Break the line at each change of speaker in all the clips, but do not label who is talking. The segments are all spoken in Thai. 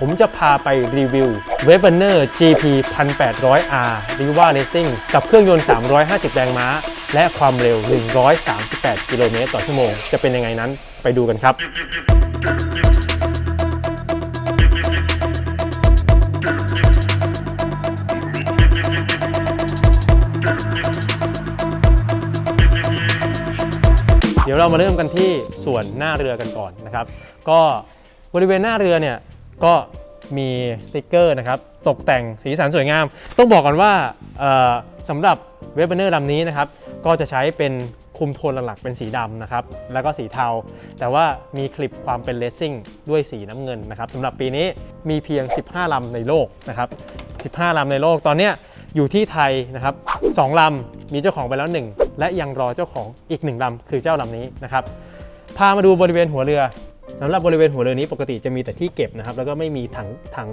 ผมจะพาไปรีวิว w e b e r GP 1800R r i v a Racing กับเครื่องยนต์ 350 แรงม้า และความเร็ว 138 กิโลเมตรต่อชั่วโมง จะเป็นยังไงนั้นไปดูกันครับ เดี๋ยวเรามาเริ่มกันที่ส่วนหน้าเรือกันก่อนนะครับ ก็บริเวณหน้าเรือเนี่ย ก็มีสติกเกอร์นะครับตกแต่งสีสันสวยงาม ต้องบอกก่อนว่าสำหรับเวเบเนอร์ลำนี้นะครับก็จะใช้เป็นคุมโทนหลักๆเป็นสีดำนะครับแล้วก็สีเทา แต่ว่ามีคลิปความเป็นเลสซิ่งด้วยสีน้ำเงินนะครับสำหรับปีนี้มีเพียง 15 ลำในโลกนะครับ 15 ลำในโลกตอนเนี้ยอยู่ที่ไทยนะครับสองลำมีเจ้าของไปแล้ว 1 และยังรอเจ้าของอีก 1ลำคือเจ้าลำนี้นะครับพามาดูบริเวณหัวเรือ สำหรับบริเวณหัวเรือนี้ปกติจะมีแต่ที่เก็บนะครับ แล้วก็ไม่มีถังถัง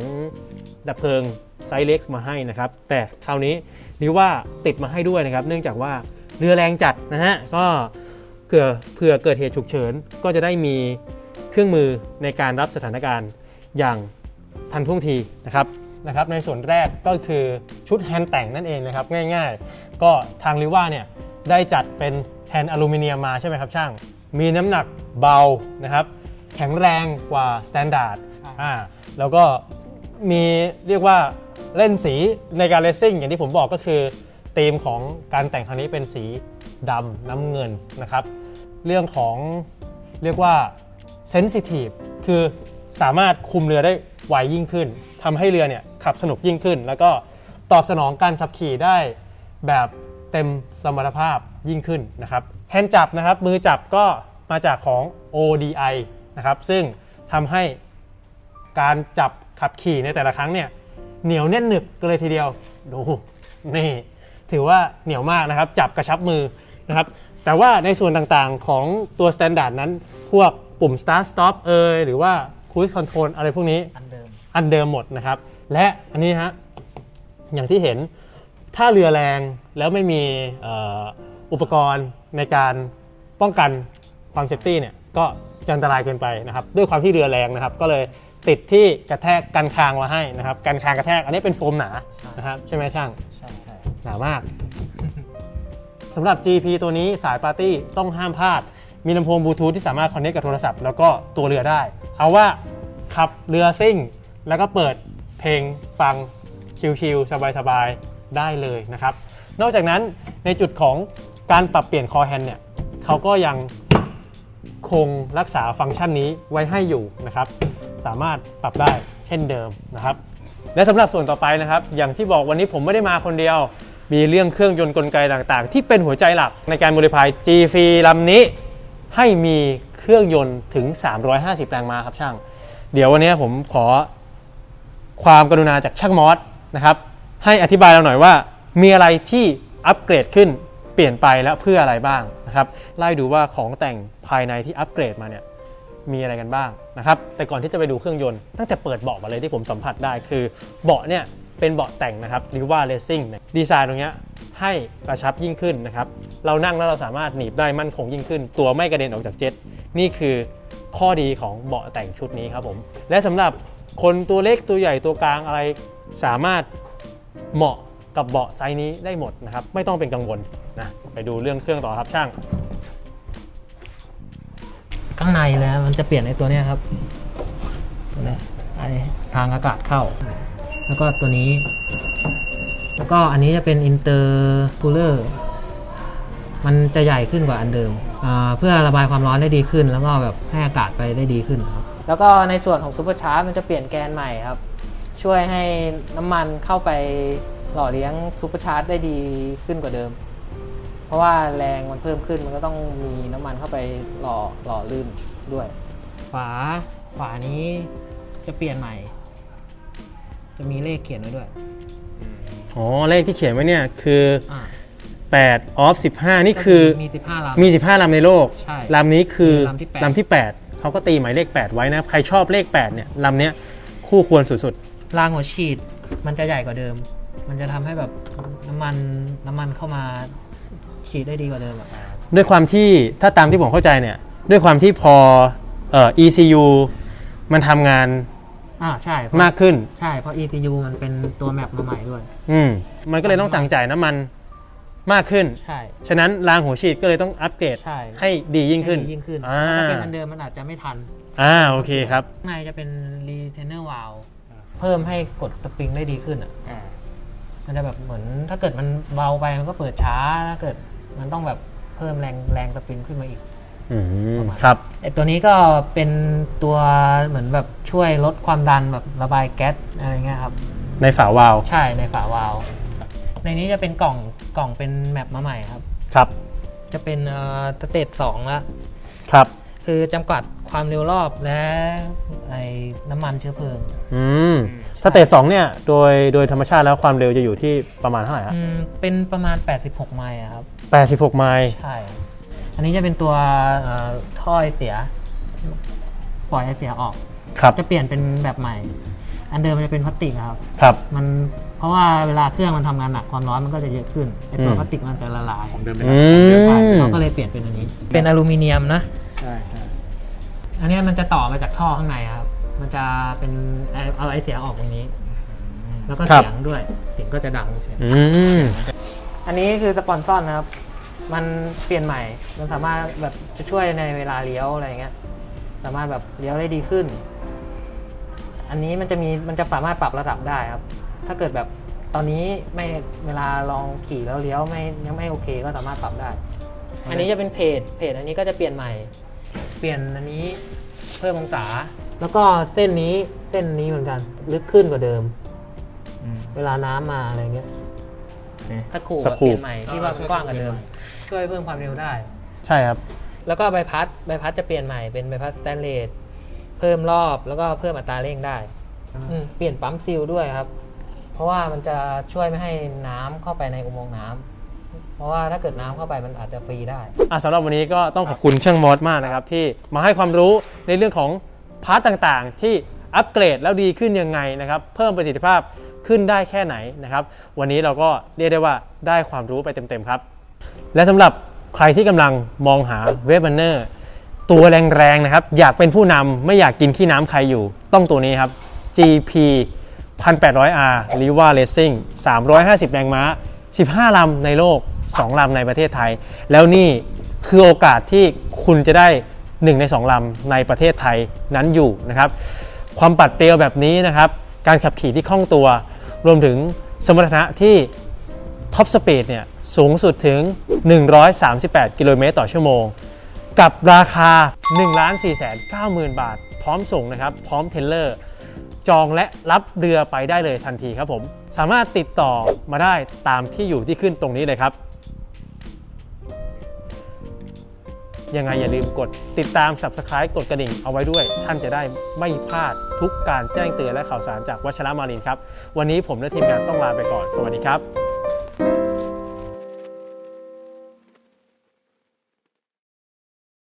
ดับเพลิงไซส์เล็กมาให้นะครับ แต่คราวนี้นี่ว่าติดมาให้ด้วยนะครับ เนื่องจากว่าเรือแรงจัดนะฮะก็เผื่อเผื่อเกิดเหตุฉุกเฉิน ก็จะได้มีเครื่องมือในการรับสถานการณ์อย่างทันท่วงทีนะครับนะครับในส่วนแรกก็คือชุดแฮนด์แต่งนั่นเองนะครับง่ายๆ ก็ทางริว่าเนี่ยได้จัดเป็นแผ่นอลูมิเนียมมาใช่ไหมครับช่าง มีน้ำหนักเบานะครับ แข็งแรงกว่าสแตนดาร์ดอ่าแล้วก็มีเรียกว่าเล่นสีในการเลสซิ่งอย่างที่ผมบอกก็คือธีมของการแต่งครั้งนี้เป็นสีดำน้ำเงินนะครับ เรื่องของเรียกว่าเซนซิทีฟคือสามารถคุมเรือได้ไวยิ่งขึ้นทำให้เรือเนี่ยขับสนุกยิ่งขึ้น แล้วก็ตอบสนองการขับขี่ได้แบบเต็มสมรรถภาพยิ่งขึ้นนะครับแฮนด์จับนะครับมือจับก็มาจากของ ODI นะครับซึ่งทำให้การจับขับขี่ในแต่ละครั้งเนี่ยเหนียวแน่นหนึบกันเลยทีเดียวดูนี่ถือว่าเหนียวมากนะครับ จับกระชับมือนะครับแต่ว่าในส่วนต่างๆของตัว Standard นั้น พวกปุ่ม Start Stop เอยหรือว่า Cruise Control อะไรพวกนี้
อันเดิม
อันเดิมหมดนะครับ และอันนี้ฮะอย่างที่เห็นถ้าเรือแรงแล้วไม่มีเอ่ออุปกรณ์ในการป้องกันความเซฟตี้เนี่ยก็ จะอันตรายเกินไปนะครับ ด้วยความที่เรือแรงนะครับ ก็เลยติดที่กระแทกกันคางมาให้นะครับกันคางกระแทกอันนี้เป็นโฟมหนานะครับใช่ไหมช่าง
ใช่ใช่
หนามากสำหรับ GP ตัวนี้สายปาร์ตี้ต้องห้ามพลาด มีลำโพงบลูทูธที่สามารถคอนเนคกับโทรศัพท์แล้วก็ตัวเรือได้ เอาว่าขับเรือซิ่ง แล้วก็เปิดเพลงฟังชิลๆสบายๆ ได้เลยนะครับ นอกจากนั้นในจุดของการปรับเปลี่ยนคอแฮนด์เนี่ยเขาก็ยัง คงรักษาฟังก์ชันนี้ไว้ให้อยู่นะครับ สามารถปรับได้เช่นเดิมนะครับ และสำหรับส่วนต่อไปนะครับ อย่างที่บอกวันนี้ผมไม่ได้มาคนเดียว มีเรื่องเครื่องยนต์กลไกต่างๆ ที่เป็นหัวใจหลักในการบริพาย G ฟีลำนี้ให้มีเครื่องยนต์ถึง 350 แรงม้าครับช่าง เดี๋ยววันนี้ผมขอความกรุณาจากช่างมอสนะครับ ให้อธิบายเราหน่อยว่ามีอะไรที่อัปเกรดขึ้น เปลี่ยนไปและเพื่ออะไรบ้างนะครับไล่ดูว่าของแต่งภายในที่อัปเกรดมาเนี่ยมีอะไรกันบ้างนะครับแต่ก่อนที่จะไปดูเครื่องยนต์ตั้งแต่เปิดเบาะมาเลยที่ผมสัมผัสได้คือเบาะเนี่ยเป็นเบาะแต่งนะครับหรือว่าเลสซิ่งดีไซน์ตรงเนี้ยให้กระชับยิ่งขึ้นนะครับเรานั่งแล้วเราสามารถหนีบได้มั่นคงยิ่งขึ้น ตัวไม่กระเด็นออกจากเจ็ตนี่คือข้อดีของเบาะแต่งชุดนี้ครับผมและสำหรับคนตัวเล็กตัวใหญ่ตัวกลางอะไรสามารถเหมาะกับเบาะไซส์นี้ได้หมดนะครับไม่ต้องเป็นกังวล นะไปดูเรื่องเครื่องต่อครับช่าง
ข้างในแล้วมันจะเปลี่ยนไอ้ตัวเนี้ยครับตัวเนี้ยไอ้ทางอากาศเข้า แล้วก็ตัวนี้ แล้วก็อันนี้จะเป็นอินเตอร์คูลเลอร์มันจะใหญ่ขึ้นกว่าอันเดิมอ่าเพื่อระบายความร้อนได้ดีขึ้น แล้วก็แบบให้อากาศไปได้ดีขึ้นครับ แล้วก็ในส่วนของซูเปอร์ชาร์จมันจะเปลี่ยนแกนใหม่ครับ ช่วยให้น้ำมันเข้าไปหล่อเลี้ยงซูเปอร์ชาร์จได้ดีขึ้นกว่าเดิม เพราะว่าแรงมันเพิ่มขึ้นมันก็ต้องมีน้ำมันเข้าไปหล่อหล่อลื่นด้วย ฝาฝานี้จะเปลี่ยนใหม่ จะมีเลขเขียนไว้ด้วย
อ๋อเลขที่เขียนไว้เนี่ยคือ
อ่า
8ออฟ15 นี่คือ
มี15ลำ
มี 15ลำในโลก
ใช่
ลำนี้คือ
ลำที่แปด
ลำที่ 8เขาก็ตีหมายเลข 8 ไว้นะใครชอบเลข 8เนี่ยลำเนี้ยคู่ควรสุด
รางหัวฉีดมันจะใหญ่กว่าเดิม มันจะทำให้แบบน้ำมันน้ำมันเข้ามา ฉีดได้ดีกว่าเดิมอะ
ๆด้วยความที่ถ้าตามที่ผมเข้าใจเนี่ย ด้วยความที่พอเอ่อ ECU มันทำงาน
อ่าใช่เพราะ
มากขึ้น
ใช่เพราะ ECU มันเป็นตัวแมปมาใหม่ด้วย
อืมมันก็เลยต้องสั่งจ่ายน้ำมันมากขึ้น
ใช่
ฉะนั้นรางหัวฉีดก็เลยต้องอัปเกรด
ใช่
ให้ดียิ่งขึ้น
ให้ดียิ่งขึ้น
อ่า
ถ้าเป็นอันเดิมมันอาจจะไม่ทัน
อ่าโอเคครับ
ข้างในจะเป็น retainer valve เพิ่มให้กดสปริงได้ดีขึ้นอะ มันจะแบบเหมือนถ้าเกิดมันเบาไปมันก็เปิดช้า ถ้าเกิด มันต้องแบบเพิ่มแรงแรงสปริงขึ้นมาอีก
อืม
ประมาณ
ครับ
ไอตัวนี้ก็เป็นตัวเหมือนแบบช่วยลดความดันแบบระบายแก๊สอะไรเงี้ยครับ
ในฝาวาล์ว
ใช่ในฝาวาล์วในนี้จะเป็นกล่องกล่องเป็นแมปมาใหม่ครับ
ครับ
จะเป็นเอ่อสเตจสองละ
ครับ
คือจำกัด ความเร็วรอบและไอ้น้ำมันเชื้อเพลิง
อืมสเตจสองเนี่ยโดยโดยธรรมชาติแล้วความเร็วจะอยู่ที่ประมาณเท่าไหร่ฮะ
อืมเป็นประมาณ 86 ไมล์อะครับ
86ไมล์
ใช่ อันนี้จะเป็นตัวเอ่อท่อไอเสีย ปล่อยไอเสียออก
ครับ
จะเปลี่ยนเป็นแบบใหม่ อันเดิมมันจะเป็นพลาสติกอะครับ
ครับ
มันเพราะว่าเวลาเครื่องมันทำงานหนักความร้อนมันก็จะเยอะขึ้นไอตัว
อืม
พลาสติกมันจะละลาย
ของเดิมเป็น
อื
ใช่
ม
เขาก็เลยเปลี่ยนเป็นอันนี้ เป็นอลูมิเนียมนะ
ใช่ใช่
อันนี้มันจะต่อมาจากท่อข้างในครับ มันจะเป็นเอาเอาไอเสียออกตรงนี้ แล้วก็
ครับ
เสียงด้วย เสียงก็จะดัง
อืม
อันนี้คือสปอนซอนนะครับ มันเปลี่ยนใหม่ มันสามารถแบบจะช่วยในเวลาเลี้ยวอะไรเงี้ย สามารถแบบเลี้ยวได้ดีขึ้น อันนี้มันจะมีมันจะสามารถปรับระดับได้ครับ ถ้าเกิดแบบตอนนี้ไม่เวลาลองขี่แล้วเลี้ยวไม่ยังไม่โอเคก็สามารถปรับได้ อันนี้จะเป็นเพจเพจอันนี้ก็จะเปลี่ยนใหม่ เปลี่ยนอันนี้เพิ่มองศา แล้วก็เส้นนี้เส้นนี้เหมือนกัน ลึกขึ้นกว่าเดิม
อืม
เวลาน้ำมาอะไรเงี้ย
นี่
ถ้าขู่
ส
แบบ
กรู
เปลี่ยนใหม่ที่ว่ามันกว้างกว่าเดิม ช่วยเพิ่มความเร็วได้
ใช่ครับ
แล้วก็ใบพัดใบพัดจะเปลี่ยนใหม่เป็นใบพัดสแตนเลสเพิ่มรอบแล้วก็เพิ่มอัตราเร่งได้อืมเปลี่ยนปั๊มซีลด้วยครับ เพราะว่ามันจะช่วยไม่ให้น้ำเข้าไปในอุโมงค์น้ำ เพราะว่าถ้าเกิดน้ำเข้าไปมันอาจจะฟรีได้
อะสำหรับวันนี้ก็ต้องขอบคุณช่างมอสมากนะครับ ที่มาให้ความรู้ในเรื่องของพาร์ตต่างๆ ที่อัปเกรดแล้วดีขึ้นยังไงนะครับ เพิ่มประสิทธิภาพขึ้นได้แค่ไหนนะครับ วันนี้เราก็เรียกได้ว่าได้ความรู้ไปเต็มๆครับ และสำหรับใครที่กำลังมองหาเวฟ b ันเนอร์ตัวแรงๆนะครับ อยากเป็นผู้นำไม่อยากกินขี้น้ำใครอยู่ ต้องตัวนี้ครับ GP 1800R r i v a Racing 350 แรงม้า 15 ลำในโลก 2 ลำในประเทศไทย แล้วนี่คือโอกาสที่คุณจะได้ 1 ใน 2 ลำในประเทศไทยนั้นอยู่นะครับ ความปัดเปรียวแบบนี้นะครับ การขับขี่ที่คล่องตัว รวมถึงสมรรถนะที่ท็อปสปีดเนี่ยสูงสุดถึง 138 กิโลเมตรต่อชั่วโมง กับราคา 1 4 9 0 0 0 0 บาท พร้อมส่งนะครับ พร้อมเทรลเลอร์ จองและรับเรือไปได้เลยทันทีครับผม สามารถติดต่อมาได้ตามที่อยู่ที่ขึ้นตรงนี้เลยครับ ยังไงอย่าลืมกดติดตาม Subscribe กดกระดิ่งเอาไว้ด้วย ท่านจะได้ไม่พลาดทุกการแจ้งเตือนและข่าวสารจากวัชระมารินครับ วันนี้ผมและทีมงานต้องลาไปก่อน สวัสดีครับ